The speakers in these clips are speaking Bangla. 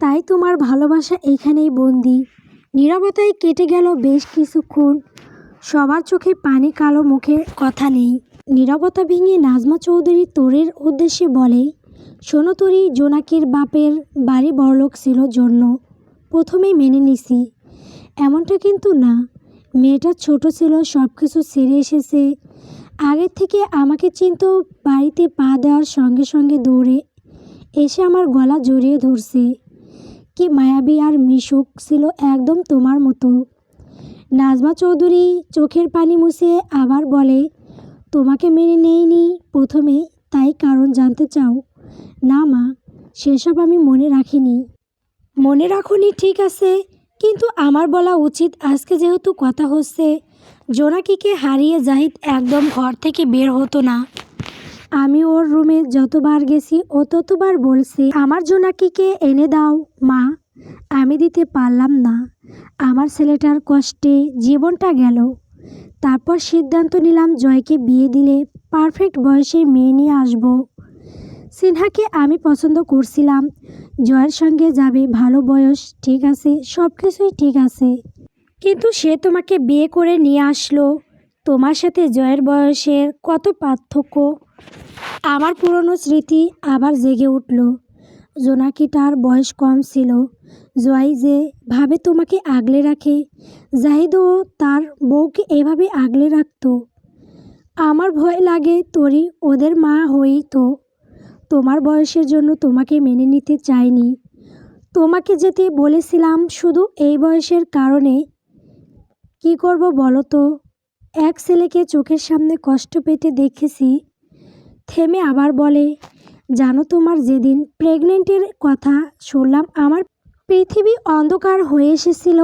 তাই তোমার ভালোবাসা এখানেই বন্দি। নীরবতায় কেটে গেল বেশ কিছুক্ষণ। সবার চোখে পানি কালো মুখের কথা নেই। নীরবতা ভেঙে নাজমা চৌধুরী তোরের উদ্দেশ্যে বলে, শোনো তরি, জোনাকির বাপের বাড়ি বড়লোক ছিল জন্য। প্রথমেই মেনে নিছি। এমনটা কিন্তু না। মেয়েটা ছোট ছিল সব কিছু ছেড়ে এসেছে। আগের থেকে আমাকে চিনত বাড়িতে পা দেওয়ার সঙ্গে সঙ্গে দৌড়ে এসে আমার গলা জড়িয়ে ধরছে। কি মায়াবী আর মিশুক ছিল একদম তোমার মতো। নাজমা চৌধুরী চোখের পানি মুছে আবার বলে, তোমাকে মেনে নেইনি প্রথমে, তাই কারণ জানতে চাও। না মা, সেসব আমি মনে রাখিনি। মনে রাখুনি ঠিক আছে, কিন্তু আমার বলা উচিত আজকে যেহেতু কথা হচ্ছে, জোনাকিকে হারিয়ে জাহিদ একদম ঘর থেকে বের হতো না। আমি ওর রুমে যতবার গেছি ও ততবার বলছে, আমার জোনাকিকে এনে দাও, মা। আমি দিতে পারলাম না। আমার ছেলেটার কষ্টে জীবনটা গেল। তারপর সিদ্ধান্ত নিলাম জয়কে বিয়ে দিলে পারফেক্ট বয়সে মেয়ে নিয়ে আসব। সিনহাকে আমি পছন্দ করছিলাম। জয়ের সঙ্গে যাবে, ভালো বয়স, ঠিক আছে সব কিছুই ঠিক আছে। কিন্তু সে তোমাকে বিয়ে করে নিয়ে আসলো। তোমার সাথে জয়ের বয়সের কত পার্থক্য? আমার পুরনো স্মৃতি আবার জেগে উঠল। জোনাকিটার বয়স কম ছিল। জয় যে ভাবে তোমাকে আগলে রাখে, জাহিদও তার বউকে এভাবে আগলে রাখতো। আমার ভয় লাগে তোরই, ওদের মা হই তো। তোমার বয়সের জন্য তোমাকে মেনে নিতে চাইনি। তোমাকে যেতে বলেছিলাম শুধু এই বয়সের কারণে। কি করব বলো তো? এক ছেলেকে চোখের সামনে কষ্ট পেতে দেখেছি, থেমে আবার বলে, জানো তোমার যেদিন প্রেগনেন্টের কথা শুনলাম, আমার পৃথিবী অন্ধকার হয়ে এসেছিল।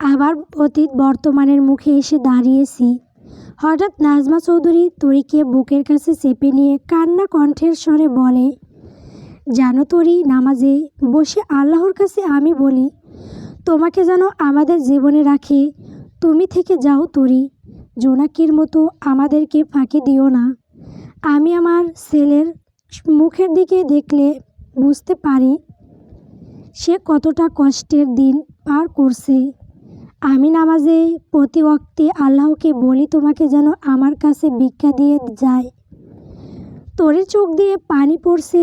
আবার অতীত বর্তমানের মুখে এসে দাঁড়িয়েছি। হঠাৎ নাজমা চৌধুরী তরিকে বুকের কাছে চেপে নিয়ে কান্না কণ্ঠের স্বরে বলে, জানো তরি, নামাজে বসে আল্লাহর কাছে আমি বলি, তোমাকে যেন আমাদের জীবনে রাখে তুমি থেকে যাও তরি, জোনাকির মতো আমাদেরকে ফাঁকি দিও না। আমি আমার ছেলের মুখের দিকে দেখলে বুঝতে পারি সে কতটা কষ্টের দিন পার করছে। আমি নামাজে প্রতি ওয়াক্তে আল্লাহকে বলি, তোমাকে যেন আমার কাছে ভিক্ষা দিয়ে যায়। তোরে চোখ দিয়ে পানি পড়ছে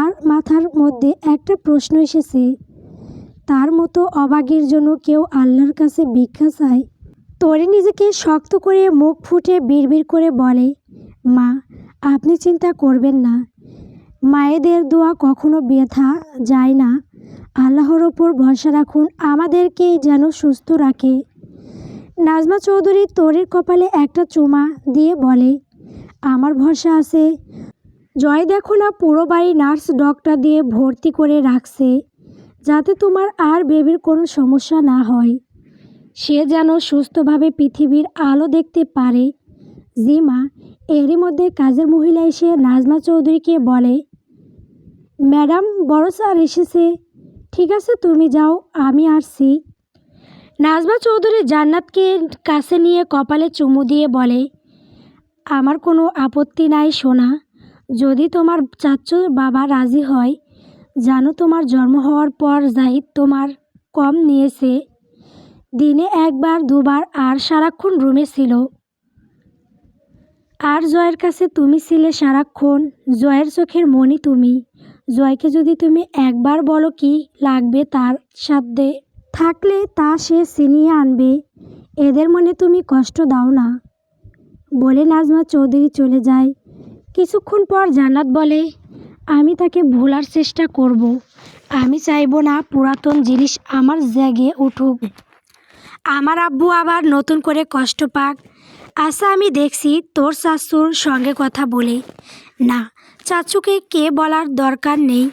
আর মাথার মধ্যে একটা প্রশ্ন এসেছে, তার মতো অবাগের জন্য কেউ আল্লাহর কাছে ভিক্ষা চায়? তোরে নিজেকে শক্ত করে মুখ ফুটে বিড়বিড় করে বলে, মা, আপনি চিন্তা করবেন না। মায়েদের দোয়া কখনো ব্যথা যায় না। আল্লাহর ওপর ভরসা রাখুন আমাদেরকে যেন সুস্থ রাখে। নাজমা চৌধুরী তোরের কপালে একটা চুমা দিয়ে বলে, আমার ভরসা আছে। জয় দেখো না পুরো বাড়ি নার্স ডক্টর দিয়ে ভর্তি করে রাখছে, যাতে তোমার আর বেবির কোনো সমস্যা না হয়। সে যেন সুস্থভাবে পৃথিবীর আলো দেখতে পারে। জি মা এরই মধ্যে কাজের মহিলা এসে নাজমা চৌধুরীকে বলে, ম্যাডাম, বড় স্যার এসেছে। ঠিক আছে, তুমি যাও, আমি আসছি। নাজমা চৌধুরী জান্নাতকে কাছে নিয়ে কপালে চুমু দিয়ে বলে, আমার কোনো আপত্তি নাই সোনা। যদি তোমার চাচ্চু বাবা রাজি হয়, জানো তোমার জন্ম হওয়ার পর জাহিদ তোমার কম নিয়েছে। দিনে একবার, দুবার আর সারাক্ষণ রুমে ছিল। আর জয়ের কাছে তুমি ছিলে সারাক্ষণ, জয়ের চোখের মনি তুমি। জয়কে যদি তুমি একবার বলো কি লাগবে তার সাধ্যে, থাকলে তা সে ছিনিয়ে আনবে। এদের মনে তুমি কষ্ট দাও না। বলে নাজমা চৌধুরী চলে যায়। কিছুক্ষণ পর জান্নাত বলে, আমি তাকে ভোলার চেষ্টা করব। আমি চাইব না পুরাতন জিনিস আমার জাগে উঠুক। আমার আব্বু আবার নতুন করে কষ্ট পাক। আশা আমি দেখছি তোর শাশুর সঙ্গে কথা বলে। না, চাচুকে কে বলার দরকার নেই।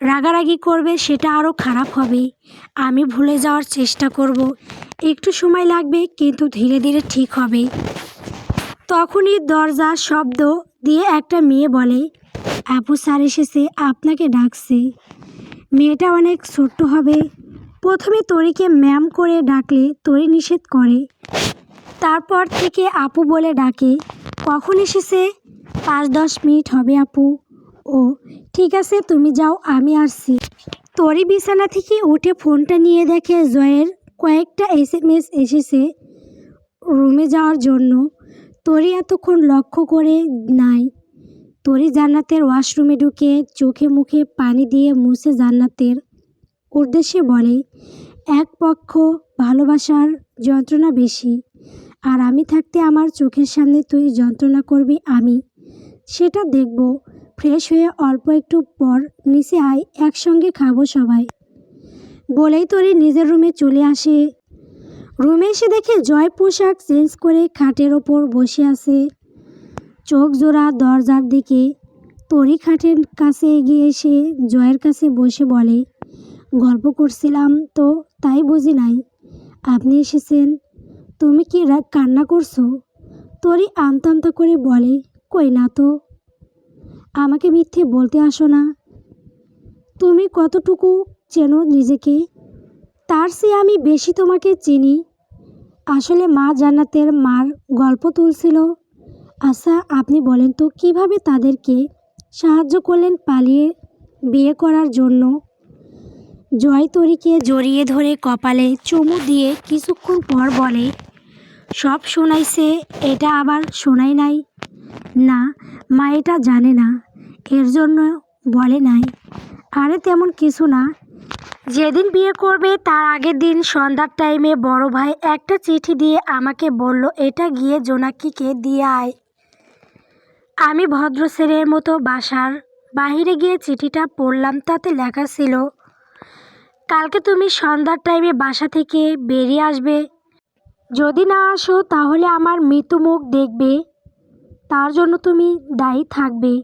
রাগারাগি করবে সেটা আরও খারাপ হবে। আমি ভুলে যাওয়ার চেষ্টা করব। একটু সময় লাগবে, কিন্তু ধীরে ধীরে ঠিক হবে। তখনই দরজা শব্দ দিয়ে একটা মেয়ে বলে আপু স্যার এসেছে, আপনাকে ডাকছে। মেয়েটা অনেক ছোট্ট হবে। প্রথমে তরিকে ম্যাম করে ডাকলে তরি নিষেধ করে। তারপর থেকে আপু বলে ডাকে, কখন এসেছে? পাঁচ দশ মিনিট হবে আপু। ও, ঠিক আছে, তুমি যাও, আমি আসছি। তরি বিছানা থেকে উঠে ফোনটা নিয়ে দেখে জয়ের কয়েকটা এস এম এস এসেছে রুমে যাওয়ার জন্য। তরি এতক্ষণ লক্ষ্য করে নাই। তরি জান্নাতের ওয়াশরুমে ঢুকে চোখে মুখে পানি দিয়ে মুছে জান্নাতের উদ্দেশ্যে বলে, এক পক্ষ ভালোবাসার যন্ত্রণা বেশি, আর আমি থাকতে আমার চোখের সামনে তুই যন্ত্রণা করবি আমি। সেটা দেখব, ফ্রেশ হয়ে অল্প একটু পর নিচে আয়, একসঙ্গে খাব সবাই। বলেই তরি নিজের রুমে চলে আসে। রুমে এসে দেখে জয় পোশাক চেঞ্জ করে খাটের ওপর বসে আছে। চোখ জোড়া দরজার দিকে, তরি খাটের কাছে এগিয়ে এসে জয়ের কাছে বসে বলে গল্প করছিলাম তো তাই বুঝি নাই। আপনি এসেছেন, তুমি কি কান্না করছ? তরি আমতা করে বলে, কই না তো? আমাকে মিথ্যে বলতে আসো না। তুমি কতটুকু চেনো নিজেকে, তার চেয়ে আমি বেশি তোমাকে চিনি। আসলে মা জান্নাতের মার গল্প তুলছিল। আচ্ছা আপনি বলেন তো, কীভাবে তাদেরকে সাহায্য করলেন পালিয়ে বিয়ে করার জন্য? জয় তরিকে জড়িয়ে ধরে কপালে চুমু দিয়ে কিছুক্ষণ পর বলে, সব শোনাইছে, এটা আবার শোনাই নাই? না, মা এটা জানে না, এর জন্য বলে নাই। আরে তেমন কিছু না। যেদিন বিয়ে করবে, তার আগের দিন সন্ধ্যার টাইমে বড় ভাই একটা চিঠি দিয়ে আমাকে বলল, এটা গিয়ে জোনাকিকে দিয়ে আয়। আমি ভদ্র মতো বাসার বাইরে গিয়ে চিঠিটা পড়লাম, তাতে লেখা ছিল কালকে তুমি সন্ধ্যার টাইমে বাসা থেকে বেরিয়ে আসবে। যদি না আসো, তাহলে আমার মৃত্যু মুখ দেখবে। তার জন্য তুমি দায়ী থাকবে।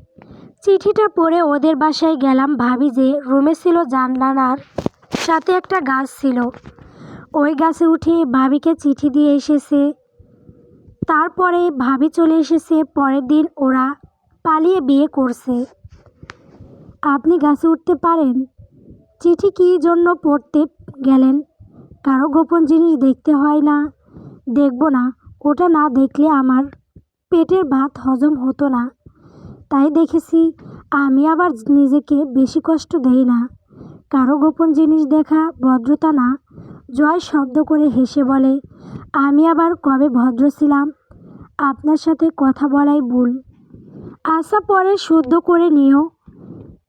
চিঠিটা পড়ে ওদের বাসায় গেলাম ভাবি যে রুমে ছিল জানলানার সাথে একটা গাছ ছিল। ওই গাছে উঠে ভাবিকে চিঠি দিয়ে এসেছে। তারপরে ভাবি চলে এসেছে, পরের দিন ওরা পালিয়ে বিয়ে করছে। আপনি গাছে উঠতে পারেন? চিঠি কী জন্য পড়তে গেলেন? কারও গোপন জিনিস দেখতে হয় না। দেখব না, ওটা না দেখলে আমার পেটের ভাত হজম হতো না। তাই দেখেছি, আমি আবার নিজেকে বেশি কষ্ট দেই না। কারও গোপন জিনিস দেখা ভদ্রতা না। জয় শব্দ করে হেসে বলে, আমি আবার কবে ভদ্র ছিলাম? আপনার সাথে কথা বলাই ভুল। আশা পরে শুদ্ধ করে নিও।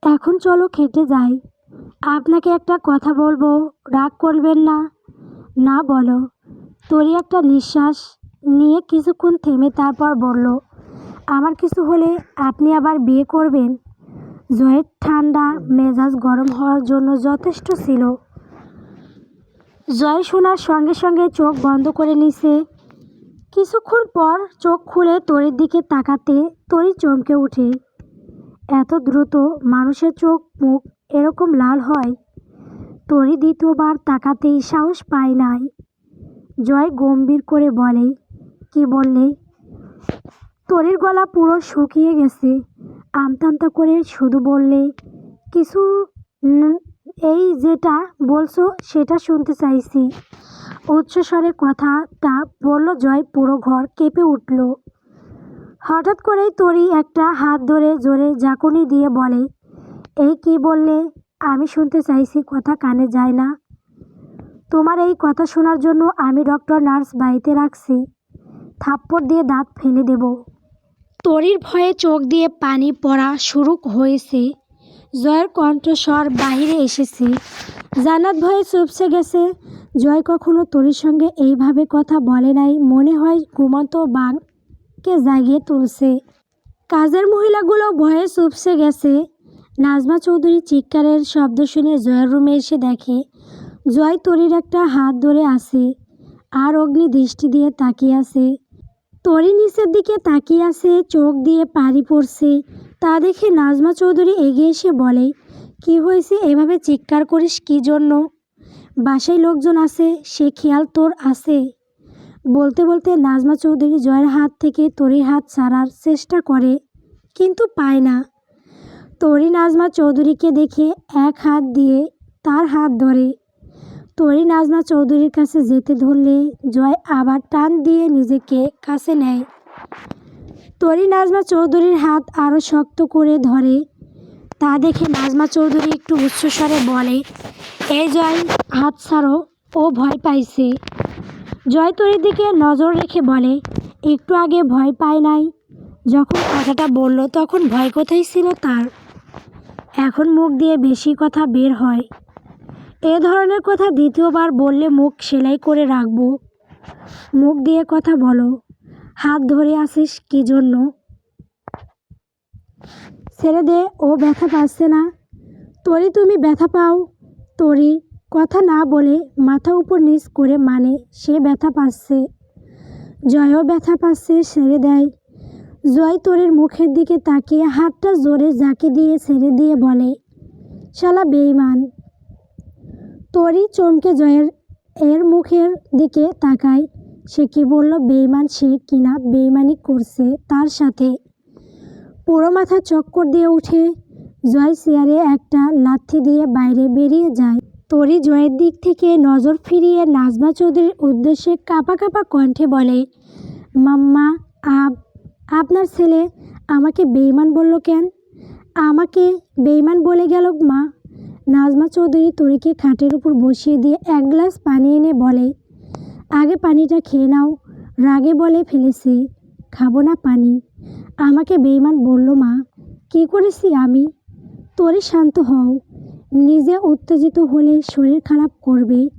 এখন চলো খেটে যাই। আপনাকে একটা কথা বলব, রাগ করবেন না। না বলো, তোরই একটা নিঃশ্বাস নিয়ে কিছুক্ষণ থেমে তারপর বলল, আমার কিছু হলে আপনি আবার বিয়ে করবেন। জয়ের ঠান্ডা মেজাজ গরম হওয়ার জন্য যথেষ্ট ছিল। জয় শোনার সঙ্গে সঙ্গে চোখ বন্ধ করে নিছে। কিছুক্ষণ পর চোখ খুলে তরির দিকে তাকাতে তরি চমকে ওঠে এত দ্রুত মানুষের চোখ, মুখ এরকম লাল হয়, তরি দ্বিতীয়বার তাকাতেই সাহস পায় নাই। জয় গম্ভীর করে বলে, কি বললে? তরির গলা পুরো শুকিয়ে গেছে। আমতা আমতা করে শুধু বললে, কিছু এই যেটা বলছো সেটা শুনতে চাইছি। উচ্চস্বরে কথাটা বলল, জয় পুরো ঘর কেঁপে উঠল। হঠাৎ করেই তরি একটা হাত ধরে জোরে জাকুনি দিয়ে বলে এই কি বললে? আমি শুনতে চাইছি কথা কানে যায় না। তোমার এই কথা শোনার জন্য আমি ডক্টর নার্স বাড়িতে রাখছি। থাপ্পড় দিয়ে দাঁত ফেলে দেব। তরির ভয়ে চোখ দিয়ে পানি পড়া শুরু হয়েছে। জয়ের কণ্ঠস্বর বাহিরে এসেছে। জান্নাত ভয়ে চুপসে গেছে। জয় কখনো তরির সঙ্গে এইভাবে কথা বলে নাই। মনে হয় ঘুমন্ত বাঘকে জাগিয়ে তুলছে। কাজের মহিলাগুলো ভয়ে চুপসে গেছে। নাজমা চৌধুরী চিৎকারের শব্দ শুনে জয়ের রুমে এসে দেখে জয় তরির একটা হাত ধরে আছে আর অগ্নি দৃষ্টি দিয়ে তাকিয়ে আছে। তরি নিচের দিকে তাকিয়ে আছে, চোখ দিয়ে পানি পড়ছে। তা দেখে নাজমা চৌধুরী এগিয়ে এসে বলে, কি হয়েছে? এভাবে চিৎকার করিস কি জন্য? বাসায় লোকজন আছে, সে খেয়াল তোর আছে? বলতে বলতে নাজমা চৌধুরী জয়ের হাত থেকে তরির হাত ছাড়ার চেষ্টা করে, কিন্তু পায় না। তরি নাজমা চৌধুরীকে দেখে এক হাত দিয়ে তার হাত ধরে। তরি নাজমা চৌধুরীর কাছে যেতে ধরলে জয় আবার টান দিয়ে নিজেকে কাছে নেয়। তরি নাজমা চৌধুরীর হাত আরও শক্ত করে ধরে। তা দেখে নাজমা চৌধুরী একটু উচ্চস্বরে বলে এই জয়, হাত ছাড়ো, ও ভয় পাইছে। জয় তরির দিকে নজর রেখে বলে, একটু আগে ভয় পায় নাই। যখন কথাটা বলল তখন ভয় কোথায় ছিল তার? এখন মুখ দিয়ে বেশি কথা বের হয়। এ ধরনের কথা দ্বিতীয়বার বললে মুখ সেলাই করে রাখব। মুখ দিয়ে কথা বলো, হাত ধরে আসিস কি জন্য? ছেড়ে দে, ও ব্যথা পাচ্ছে না। তরি তুমি ব্যথা পাও। তরি, কথা না বলে মাথা উপর নিচ করে মানে সে ব্যথা পাচ্ছে। জয়ও ব্যথা পাচ্ছে, ছেড়ে দেয়। জয় তোরের মুখের দিকে তাকিয়ে হাতটা জোরে জাকি দিয়ে ছেড়ে দিয়ে বলে, শালা বেইমান তরি চমকে জয়ের, এর মুখের দিকে তাকায়। সে কি বলল বেইমান সে কিনা বেইমানি করছে তার সাথে? পুরো মাথা চক্কর দিয়ে উঠে জয় চেয়ারে একটা লাথি দিয়ে বাইরে বেরিয়ে যায়। তরি জয়ের দিক থেকে নজর ফিরিয়ে নাজমা চৌধুরীর উদ্দেশ্যে কাঁপা কাঁপা কণ্ঠে বলে, মাম্মা, আব আপনার ছেলে আমাকে বেইমান বলল কেন? আমাকে বেইমান বলে গেল মা। নাজমা চৌধুরী তরিকে খাটের উপর বসিয়ে দিয়ে এক গ্লাস পানি এনে বলে, আগে পানিটা খেয়ে নাও। রাগে বলে ফেলেছি। খাব না পানি। আমাকে বেইমান বলল, মা, কি করেছি আমি? তোরে শান্ত হও। নিজে উত্তেজিত হলে শরীর খারাপ করবে।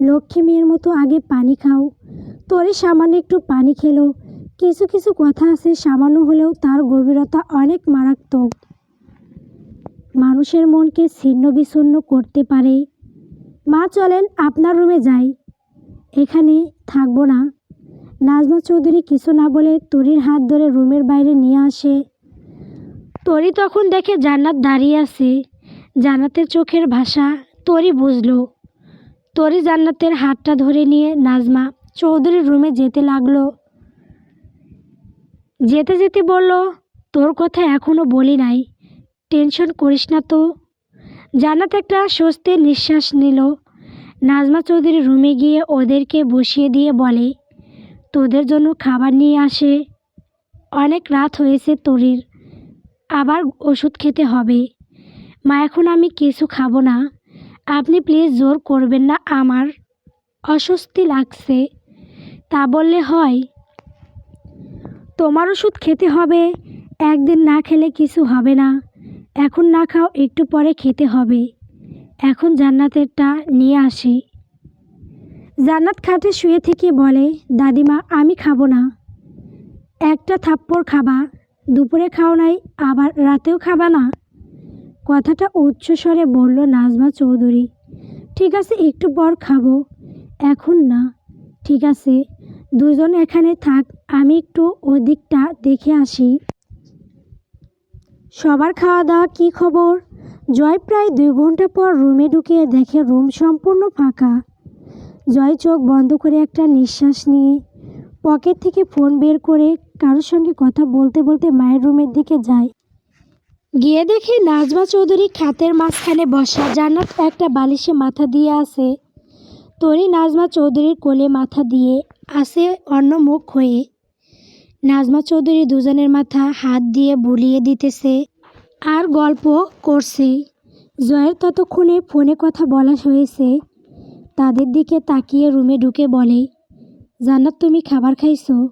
লক্ষ্মী মেয়ের মতো আগে পানি খাও। তোরে সামান্য একটু পানি খেলো। কিছু কিছু কথা আছে, সামান্য হলেও তার গভীরতা অনেক মারাত্মক। মানুষের মনকে ছিন্ন বিচ্ছিন্ন করতে পারে। মা চলেন আপনার রুমে যাই। এখানে থাকব না। নাজমা চৌধুরী কিছু না বলে তরির হাত ধরে রুমের বাইরে নিয়ে আসে। তরি তখন দেখে জান্নাত দাঁড়িয়ে আছে। জান্নাতের চোখের ভাষা তরি বুঝলো। তরি জান্নাতের হাতটা ধরে নিয়ে নাজমা চৌধুরীর রুমে যেতে লাগল। যেতে যেতে বলল, তোর কথা এখনও বলি নাই। টেনশন করিস না তো। জান্নাত একটা স্বস্তির নিঃশ্বাস নিল। নাজমা চৌধুরী রুমে গিয়ে ওদেরকে বসিয়ে দিয়ে বলে, তোদের জন্য খাবার নিয়ে আসে। অনেক রাত হয়েছে তরির। আবার ওষুধ খেতে হবে। মা, এখন আমি কিছু খাব না। আপনি প্লিজ জোর করবেন না আমার। অস্বস্তি লাগছে। তা বললে হয়। তোমার ওষুধ খেতে হবে। একদিন না খেলে কিছু হবে না। এখন না খাও, একটু পরে খেতে হবে। এখন জান্নাতেরটা নিয়ে আসি। জান্নাত খাটে শুয়ে থেকে বলে, দাদিমা, আমি খাব না। একটা থাপ্পড় খাবা, দুপুরে খাও নাই, আবার রাতেও খাবা না? কথাটা উচ্চস্বরে বলল নাজমা চৌধুরী। ঠিক আছে, একটু পর খাব। এখন না, ঠিক আছে। দুজন এখানে থাক, আমি একটু ওদিকটা দেখে আসি। সবার খাওয়া দাওয়া কী খবর? জয় প্রায় দুই ঘণ্টা পর রুমে ঢুকে দেখে রুম সম্পূর্ণ ফাঁকা। জয় চোখ বন্ধ করে একটা নিঃশ্বাস নিয়ে পকেট থেকে ফোন বের করে কারোর সঙ্গে কথা বলতে বলতে মায়ের রুমের দিকে যায়। গিয়ে দেখে নাজমা চৌধুরী খাতের মাঝখানে বসা। জান্নাত একটা বালিশে মাথা দিয়ে আছে। তরি নাজমা চৌধুরীর কোলে মাথা দিয়ে আসে অন্য মুখ হয়ে। নাজমা চৌধুরী দুজনের মাথা হাত দিয়ে বুলিয়ে দিতেছে আর গল্প করছে। জয়ের ততক্ষণে ফোনে কথা বলা হয়েছে। তাদের দিকে তাকিয়ে রুমে ঢুকে বলে, জান্নাত, তুমি খাবার খাইছো?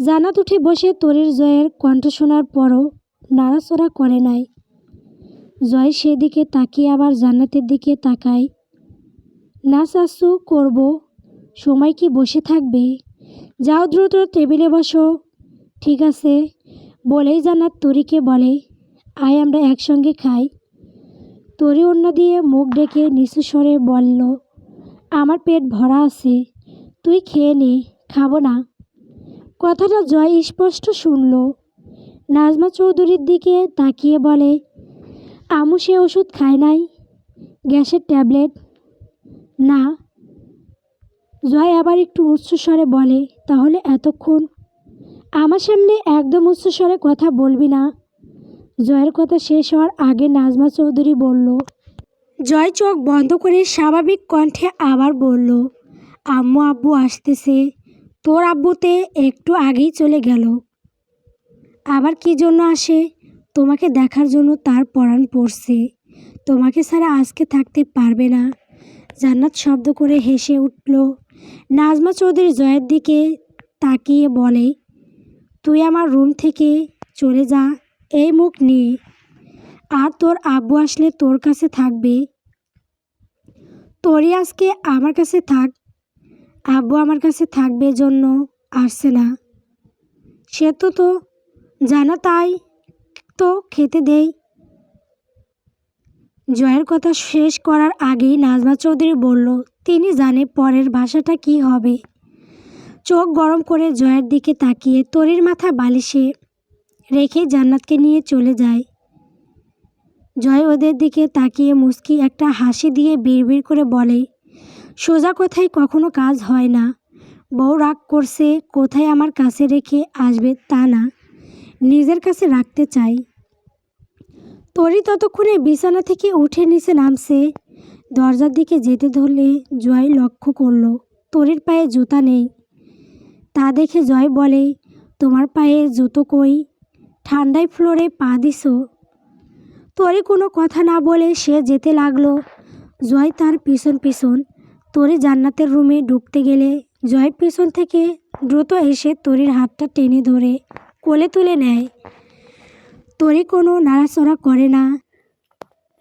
জান্নাত উঠে বসে তরির জয়ের কণ্ঠ শোনার পরও নাড়াচড়া করে নাই। জয় সেদিকে তাকিয়ে আবার জান্নাতের দিকে তাকায়। না চাচ্ছু করব। সময় কি বসে থাকবে? যাও দ্রুত টেবিলে বসো। ঠিক আছে। বলেই জান্নাত তরিকে বলে, আয়, আমরা একসঙ্গে খাই। তরি অন্য দিয়ে মুখ ডেকে নিচু স্বরে বলল, আমার পেট ভরা আছে, তুই খেয়ে নে, খাব না। কথাটা জয় স্পষ্ট শুনল। নাজমা চৌধুরীর দিকে তাকিয়ে বলে, আমু সে ওষুধ খায় নাই? গ্যাসের ট্যাবলেট? না। জয় আবার একটু উচ্চস্বরে বলে, তাহলে এতক্ষণ আমার সামনে একদম উচ্চস্বরে কথা বলবি না? জয়ের কথা শেষ হওয়ার আগে নাজমা চৌধুরী বলল, জয় চোখ বন্ধ করে স্বাভাবিক কণ্ঠে আবার বলল, আম্মু আব্বু আসতেছে, তোর আব্বুতে একটু আগেই চলে গেল। আবার কি জন্য আসে? তোমাকে দেখার জন্য তার পরাণ পড়ছে। তোমাকে ছাড়া আজকে থাকতে পারবে না। জান্নাত শব্দ করে হেসে উঠল, নাজমা চৌধুরী জয়ের দিকে তাকিয়ে বলে, তুই আমার রুম থেকে চলে যা, এই মুখ নিয়ে। আর তোর আব্বু আসলে তোর কাছে থাকবে। তোরই আজকে আমার কাছে থাক। আব্বু আমার কাছে থাকবে জন্য আসছে না। সে তো তো জানা তাই তো খেতে দেই। জয়ের কথা শেষ করার আগেই নাজমা চৌধুরী বলল, তিনি জানে পরের ভাষাটা কি হবে। চোখ গরম করে জয়ের দিকে তাকিয়ে তরির মাথা বালিশে রেখে জান্নাতকে নিয়ে চলে যায়। জয় ওদের দিকে তাকিয়ে মুস্কি একটা হাসি দিয়ে বিড়বিড় করে বলে, সোজা কথায় কখনো কাজ হয় না। বউ রাগ করছে, কোথায় আমার কাছে রেখে আসবে তা না। নিজের কাছে রাখতে চাই। তরি ততক্ষণে বিছানা থেকে উঠে নিচে নামছে। দরজার দিকে যেতে ধরলে জয় লক্ষ্য করল, তরির পায়ে জুতা নেই তা দেখে জয় বলে, তোমার পায়ে জুতো কই? ঠান্ডায় ফ্লোরে পা দিছো তরি কোনো কথা না বলে সে যেতে লাগল। জয় তার পিছন পিছন, তরি জান্নাতের রুমে ঢুকতে গেলে জয় পিছন থেকে দ্রুত এসে তরির হাতটা টেনে ধরে কোলে তুলে নেয়। তরি কোনো নাড়াচড়া করে না।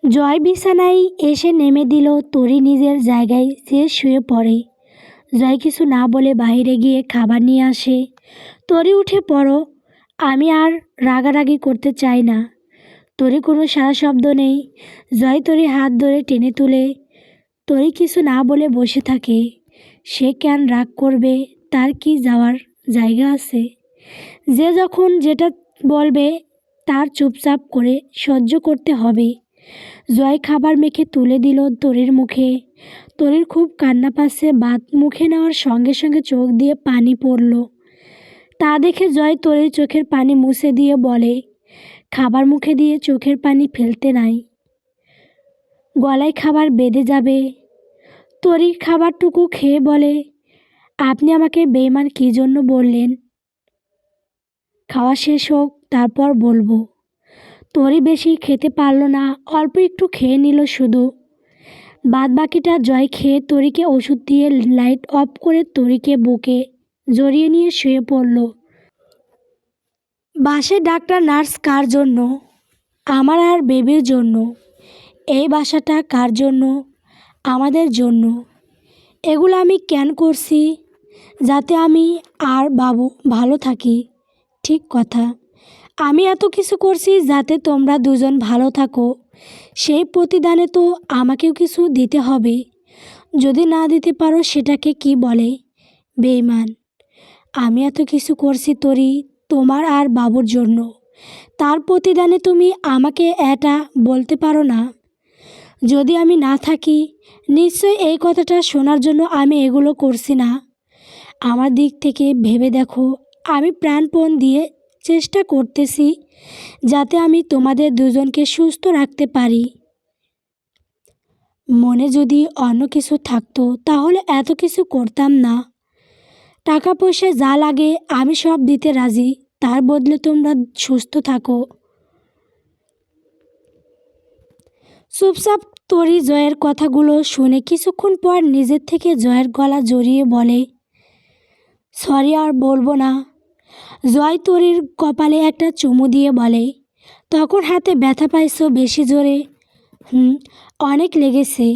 জয় বিছানায় এসে নেমে দিল তরি নিজের জায়গায় সে শুয়ে পড়ে। জয় কিছু না বলে বাইরে গিয়ে খাবার নিয়ে আসে। তরি উঠে পড়ো, আমি আর রাগারাগি করতে চাই না। তরি কোনো সারা শব্দ নেই। জয় তরি হাত ধরে টেনে তুলে। তরি কিছু না বলে বসে থাকে। সে কেন রাগ করবে, তার কি যাওয়ার জায়গা আছে? যে যখন যেটা বলবে তার চুপচাপ করে সহ্য করতে হবে। জয় খাবার মেখে তুলে দিল তরির মুখে। তরির খুব কান্না পাচ্ছে ভাত মুখে নেওয়ার সঙ্গে সঙ্গে চোখ দিয়ে পানি পড়ল। তা দেখে জয় তরির চোখের পানি মুছে দিয়ে বলে, খাবার মুখে দিয়ে চোখের পানি ফেলতে নাই। গলায় খাবার বেঁধে যাবে। তরি খাবারটুকু খেয়ে বলে, আপনি আমাকে বেইমান কী জন্য বললেন? খাওয়া শেষ হোক তারপর বলব তরি বেশি খেতে পারল না, অল্প একটু খেয়ে নিল শুধু। বাদ বাকিটা জয় খেয়ে তরিকে ওষুধ দিয়ে লাইট অফ করে তরিকে বুকে জড়িয়ে নিয়ে শুয়ে পড়ল। বাসে ডাক্তার, নার্স কার জন্য? আমার আর বেবির জন্য। এই বাসাটা কার জন্য? আমাদের জন্য। এগুলো আমি কেন করছি? যাতে আমি আর বাবু ভালো থাকি, ঠিক কথা। আমি এত কিছু করছি যাতে তোমরা দুজন ভালো থাকো। সেই প্রতিদানে তো আমাকেও কিছু দিতে হবে। যদি না দিতে পারো সেটাকে কি বলে? বেইমান আমি এত কিছু করছি তোরই, তোমার আর বাবুর জন্য। তার প্রতিদানে তুমি আমাকে এটা বলতে পারো না। যদি আমি না থাকি, নিশ্চয় এই কথাটা শোনার জন্য আমি এগুলো করছি না। আমার দিক থেকে ভেবে দেখো, আমি প্রাণপণ দিয়ে চেষ্টা করতেছি যাতে আমি তোমাদের দুজনকে সুস্থ রাখতে পারি। মনে যদি অন্য কিছু থাকতো, তাহলে এত কিছু করতাম না। টাকা পয়সা যা লাগে আমি সব দিতে রাজি, তার বদলে তোমরা সুস্থ থাকো। চুপচাপ তরি জয়ের কথাগুলো শুনে কিছুক্ষণ পর নিজের থেকে জয়ের গলা জড়িয়ে বলে, সরি আর বলব না। জয় তরির কপালে একটা চুমু দিয়ে বলে, তখন হাতে ব্যথা পাইছো বেশি জোরে? হুম, অনেক লেগেছে।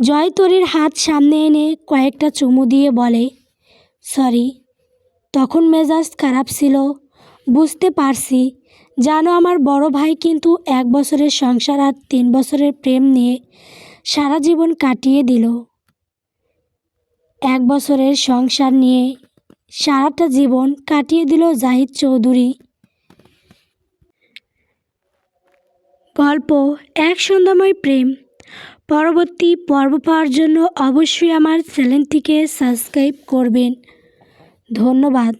জয় তরির হাত সামনে এনে কয়েকটা চুমু দিয়ে বলে, সরি, তখন মেজাজ খারাপ ছিল, বুঝতে পারছি। জানো আমার বড় ভাই কিন্তু এক বছরের সংসার আর তিন বছরের প্রেম নিয়ে সারা জীবন কাটিয়ে দিল। এক বছরের সংসার নিয়ে সারাটা জীবন কাটিয়ে দিল জাহিদ চৌধুরী। গল্প, এক সন্ধ্যাময় প্রেম। পরবর্তী পর্ব পাওয়ার জন্য অবশ্যই আমার চ্যানেলটিকে সাবস্ক্রাইব করবেন। ধন্যবাদ।